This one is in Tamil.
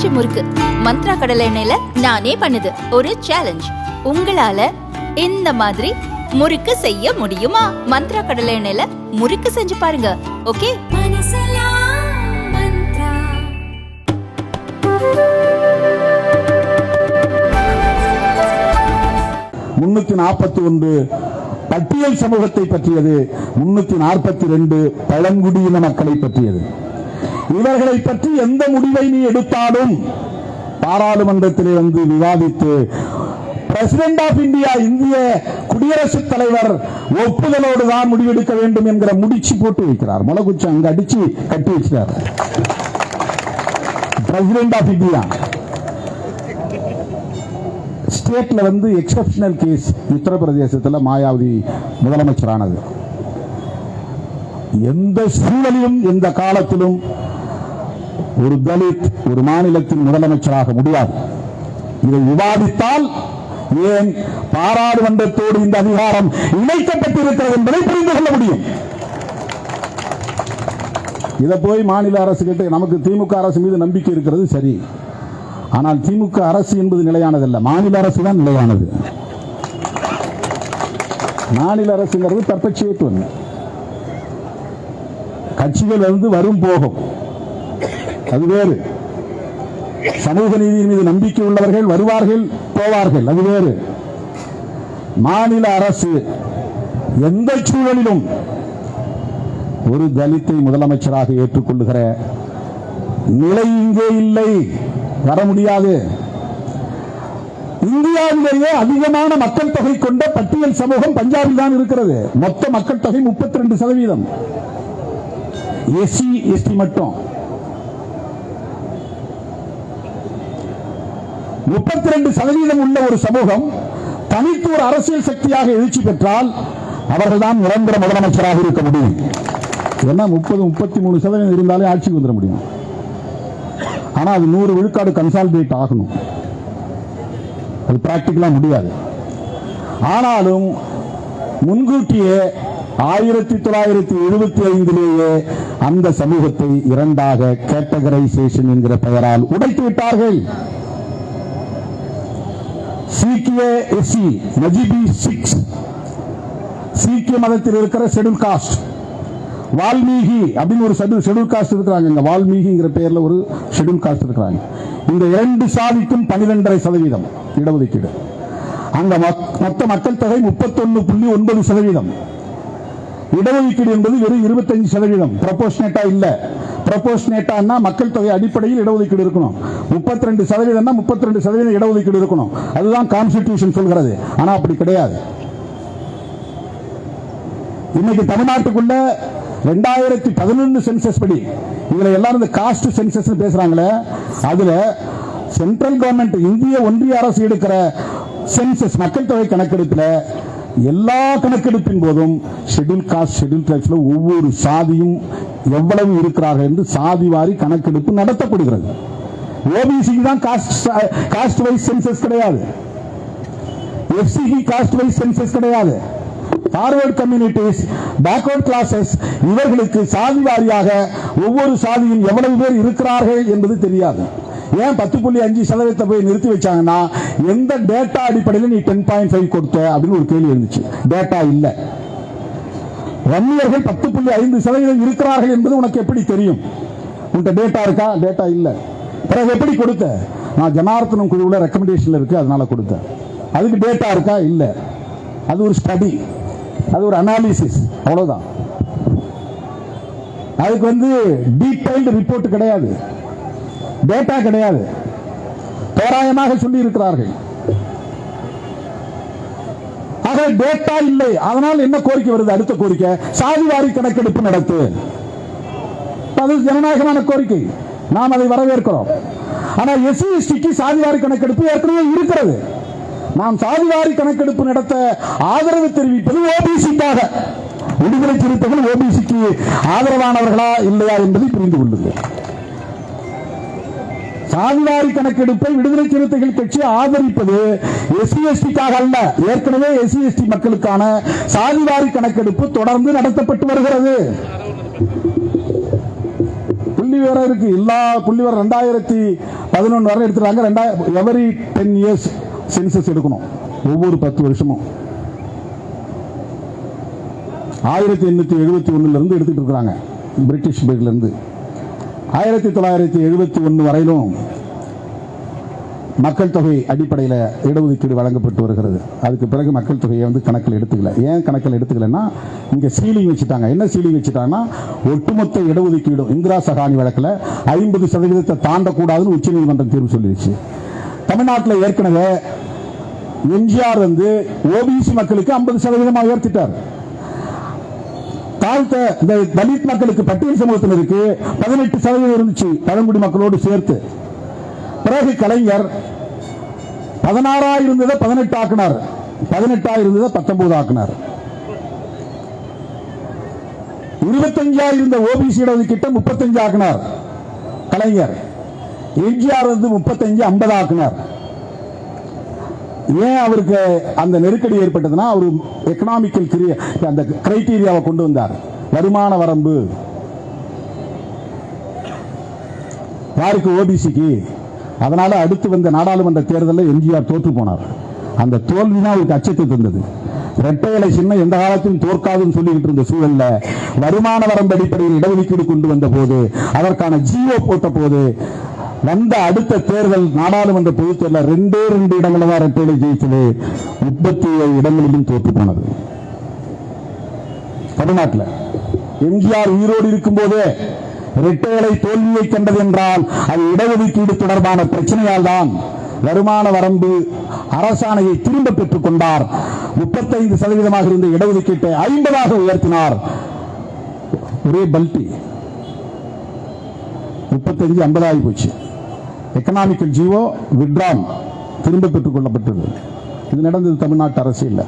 பஞ்சு முறுக்கு. மந்த்ரா கடலை எண்ணெயில நானே பண்ணுது. ஒரு சேலஞ்ச் உங்களால இந்த மாதிரி முறுக்கு செய்ய முடியுமா? மந்த்ரா கடலை எண்ணெயில முறுக்கு செஞ்சு பாருங்க. ஓகே? முன்னூத்தி நாற்பத்தி ஒன்று பட்டியல் சமூகத்தை பற்றியது. முன்னூத்தி நாற்பத்தி ரெண்டு பழங்குடியின மக்களை பற்றியது. இவர்களை பற்றி எந்த முடிவை நீ எடுத்தாலும் பாராளுமன்றத்திலே வந்து விவாதித்து பிரசிடென்ட் ஆஃப் இந்தியா இந்திய குடியரசுத் தலைவர் ஒப்புதலோடு தான் முடிவெடுக்க வேண்டும் என்கிற முடிச்சு போட்டு வைக்கிறார். மொளகுச்சி அங்க அடிச்சு கட்டி வச்சிட்டார். பிரசிடென்ட் ஆஃப் இந்தியா ஸ்டேட்ல வந்து எக்ஸப்ஷனல் கேஸ் உத்தரப்பிரதேசத்தில் மாயாவதி முதலமைச்சரானது. எந்த சூழலிலும் எந்த காலத்திலும் ஒரு தலித் ஒரு மாநிலத்தின் முதலமைச்சராக முடியாது. இதை விவாதித்தால் ஏன் பாராளுமன்றத்தோடு இந்த அதிகாரம் இணைக்கப்பட்டிருக்கிறது என்பதை புரிந்து கொள்ள முடியும். இதை போய் மாநில அரசு கிட்ட நமக்கு திமுக அரசு மீது நம்பிக்கை இருக்கிறது சரி. ஆனால் திமுக அரசு என்பது நிலையானதல்ல. மாநில அரசு தான் நிலையானது. மாநில அரசுங்கிறது பர்பச்சுவேட் ஒன்று கட்சிகள் வந்து வரும் போகும். அது வேறு. சமூக நீதியின் மீது நம்பிக்கை உள்ளவர்கள் வருவார்கள் போவார்கள். அது வேறு. மாநில அரசு எந்த சூழலிலும் ஒரு தலித்தை முதலமைச்சராக ஏற்றுக்கொள்ளுகிற நிலை இங்கே இல்லை. வர முடியாது. இந்தியாவிலேயே அதிகமான மக்கள் தொகை கொண்ட பட்டியல் சமூகம் பஞ்சாபில் தான் இருக்கிறது. மொத்த மக்கள் தொகை முப்பத்தி ரெண்டு சதவீதம். எஸ்சி எஸ்டி மட்டும். முப்பத்தி ரெண்டு சதவீதம் உள்ள ஒரு சமூகம் தனித்து ஒரு அரசியல் சக்தியாக எழுச்சி பெற்றால் அவர்கள்தான் நிரந்தர முதலமைச்சராக இருக்க முடியும். ஏன்னா முப்பது முப்பத்தி மூணு சதவீதம் இருந்தாலே ஆட்சிக்கு வந்துட முடியும். ஆனா அது நூறு விழுக்காடு கன்சாலிடேட் ஆகணும். அது பிராக்டிக்கலா முடியாது. ஆனாலும் முன்கூட்டியே ஆயிரத்தி தொள்ளாயிரத்தி எழுபத்தி ஐந்திலேயே அந்த சமூகத்தை இரண்டாக கேட்டகரைசேஷன் என்கிற பெயரால் உடைத்து விட்டார்கள். சீக்கிய எஸ்சி நஜிபி சிக்ஸ் சீக்கிய மதத்தில் இருக்கிற ஷெடியூல் காஸ்ட் வால்மீகி அப்படின்னு ஒரு ஷெடியூல் காஸ்ட் இருக்கிறாங்க. இங்க வால்மீகிங்கிற பெயர்ல ஒரு ஷெடியூல் காஸ்ட் இருக்கிறாங்க. இந்த இரண்டு சாதிக்கும் பனிரெண்டரை சதவீதம் இடஒதுக்கீடு. அங்க மொத்த மக்கள் தொகை முப்பத்தொன்னு புள்ளி ஒன்பது சதவீதம். இடஒதுக்கீடு என்பது வெறும் இருபத்தஞ்சு சதவீதம். ப்ரொபோஷனேட்டா இல்லை. ப்ரொபோஷனேட்டான்னா மக்கள் தொகை அடிப்படையில் இடஒதுக்கீடு இருக்கணும். முப்பத்தி ரெண்டு சதவீதம்னா முப்பத்தி ரெண்டு சதவீதம் இடஒதுக்கீடு இருக்கணும். அதுதான் கான்ஸ்டிடியூஷன் சொல்கிறது. ஆனால் அப்படி கிடையாது. இன்னைக்கு தமிழ்நாட்டுக்குள்ள ரெண்டாயிரத்தி பதினொன்று சென்சஸ் படி இதில் எல்லாரும் இந்த காஸ்ட் சென்சஸ் பேசுறாங்களே அதுல சென்ட்ரல் கவர்மெண்ட் இந்திய ஒன்றிய அரசு எடுக்கிற சென்சஸ் மக்கள் தொகை கணக்கெடுப்பில் எல்லா கணக்கெடுப்பின் போதும் ஷெட்யூல் காஸ்ட் ஷெட்யூல் ட்ரைப்ஸ்ல ஒவ்வொரு சாதியும் எவ்வளவு இருக்கிறார்கள் என்று சாதி வாரி கணக்கெடுப்பு நடத்தப்படுகிறது. ஓபிசிக்கு தான் காஸ்ட் காஸ்ட் வைஸ் சென்சஸ் கிடையாது. எஃப்சிக்கு காஸ்ட் வைஸ் சென்சஸ் கிடையாது. ஃபார்வர்ட் கம்யூனிட்டிஸ் பேக்வர்ட் கிளாஸஸ் இவர்களுக்கு சாதி வாரியாக ஒவ்வொரு சாதியும் எவ்வளவு பேர் இருக்கிறார்கள் என்பது தெரியாது. ஏன் பத்து புள்ளி அஞ்சு சதவீதத்தை போய் நிறுத்தி வச்சாங்கன்னா எந்த டேட்டா அடிப்படையில் நீ டென் பாயிண்ட் ஃபைவ் கொடுத்த அப்படின்னு ஒரு கேள்வி இருந்துச்சு. டேட்டா இல்லை. வன்னியர்கள் பத்து புள்ளி ஐந்து சதவீதம் இருக்கிறார்கள் என்பது உனக்கு எப்படி தெரியும்? உன்கிட்ட டேட்டா இருக்கா? டேட்டா இல்லை. பிறகு எப்படி கொடுத்த? நான் ஜனார்த்தனம் குழுவில் ரெக்கமெண்டேஷன்ல இருக்கு அதனால கொடுத்தேன். அதுக்கு டேட்டா இருக்கா? இல்லை. அது ஒரு ஸ்டடி அது ஒரு அனாலிசிஸ் அவ்வளோதான் அதுக்கு வந்து டீடைல்டு ரிப்போர்ட் கிடையாது. டேட்டா கிடையாது. தோராயமாக சொல்லி இருக்கிறார்கள் ஆக டேட்டா இல்லை. அதனால் என்ன கோரிக்கை வருது? அடுத்த கோரிக்கை. சாதிவாரி கணக்கெடுப்பு நடத்து. அது ஜனநாயகமான கோரிக்கை. நாம் அதை வரவேற்கிறோம். ஆனா எஸ்சி எஸ்டிக்கு சாதிவாரி கணக்கெடுப்பு ஏற்கனவே இருக்கிறது. நாம் சாதிவாரி கணக்கெடுப்பு நடத்த ஆதரவு தெரிவிப்பது ஓபிசிக்காக. விடுதலை சிறுத்தைகள் ஓபிசிக்கு ஆதரவானவர்களா இல்லையா என்பதை புரிந்து கொள்ளுங்கள். சாதிவாரி கணக்கெடுப்பை விடுதலை சிறுத்தைகள் கட்சி ஆதரிப்பது எஸ்சி எஸ்டிக்காக அல்ல. ஏற்கனவே எஸ்சி எஸ்டி மக்களுக்கான சாதிவாரி கணக்கெடுப்பு தொடர்ந்து நடத்தப்பட்டு வருகிறது. புள்ளி விவரம் இருக்கு. எல்லா புள்ளி விவரம் ரெண்டாயிரத்தி பதினொன்று வரை எடுத்துறாங்க ரெண்டாயிரம் எவரி டென் இயர்ஸ் சென்சஸ் எடுக்கணும். ஒவ்வொரு பத்து வருஷமும். ஆயிரத்தி எண்ணூத்தி எழுபத்தி ஒன்றுலேருந்து இருந்து எடுத்துட்டு பிரிட்டிஷ் பீரியட்ல இருந்து. ஆயிரத்தி தொள்ளாயிரத்தி எழுபத்தி ஒன்று வரையிலும் மக்கள் தொகை அடிப்படையில் இடஒதுக்கீடு வழங்கப்பட்டு வருகிறது. அதுக்கு பிறகு மக்கள் தொகையை வந்து கணக்கில் எடுத்துக்கல. ஏன் கணக்கில் எடுத்துக்கலன்னா இங்க சீலிங் வச்சுட்டாங்க. என்ன சீலிங் வச்சுட்டாங்கன்னா ஒட்டுமொத்த இடஒதுக்கீடு இந்திரா சகானி வழக்கில் ஐம்பது சதவீதத்தை தாண்டக்கூடாதுன்னு உச்சநீதிமன்றம் தீர்வு சொல்லிடுச்சு. தமிழ்நாட்டில் ஏற்கனவே எம்ஜிஆர் வந்து ஓபிசி மக்களுக்கு ஐம்பது சதவீதமாக உயர்த்திட்டார். தாழ்த்த இந்த தலித் மக்களுக்கு பட்டியல் சமூகத்தினருக்கு பதினெட்டு சதவீதம் இருந்துச்சு பழங்குடி மக்களோடு சேர்த்து. பிறகு கலைஞர் பதினாறா இருந்ததை பதினெட்டு ஆக்கினார். பதினெட்டா இருந்ததை பத்தொன்பது ஆக்கினார். இருபத்தஞ்சா இருந்த ஓபிசி இடஒதுக்கீட்டை முப்பத்தஞ்சு ஆக்கினார் கலைஞர். எம்ஜிஆர் வந்து முப்பத்தஞ்சு ஐம்பது ஆக்கினார். ஏன் அவருக்கு அந்த நெருக்கடி ஏற்பட்டதுன்னா அவர் எக்கனாமிக்கல் கிரியா அந்த கிரைட்டீரியாவை கொண்டு வந்தார். வருமான வரம்பு. யாருக்கு? ஓபிசிக்கு அதனால அடுத்து வந்த நாடாளுமன்ற தேர்தலில் எம்ஜிஆர் தோற்று போனார். அந்த தோல்வி தான் அவருக்கு அச்சத்தை தந்தது. இரட்டை இலை சின்னம் எந்த காலத்திலும் தோற்காதுன்னு சொல்லிக்கிட்டு இருந்த சூழல்ல வருமான வரம்பு அடிப்படையில் இடஒதுக்கீடு கொண்டு வந்த போது அதற்கான ஜியோ போட்ட போது வந்த அடுத்த தேர்தல் நாடாளுமன்ற பொதுத் தேர்தல் ரெண்டே ரெண்டு இடங்கள தான் இரட்டை ஜெயிச்சது முப்பத்தி ஏழு இடங்களிலும் தோற்று போனது. தமிழ்நாட்டில் எம்ஜிஆர் உயிரோடு இருக்கும் போதே இரட்டைகளை தோல்வியை கண்டது என்றால் அது இடஒதுக்கீடு தொடர்பான பிரச்சனையால் தான் வருமான வரம்பு அரசாணையை திரும்ப பெற்றுக் கொண்டார். முப்பத்தைந்து சதவீதமாக இருந்த இடஒதுக்கீட்டை ஐம்பதாக உயர்த்தினார். ஒரே பல்டி. முப்பத்தஞ்சு ஐம்பதாகி போச்சு. எக்கனாமிக்கல் ஜீவோ விட்ரான் திரும்ப பெற்றுக் கொள்ளப்பட்டது. இது நடந்தது தமிழ்நாட்டு அரசியல்ல.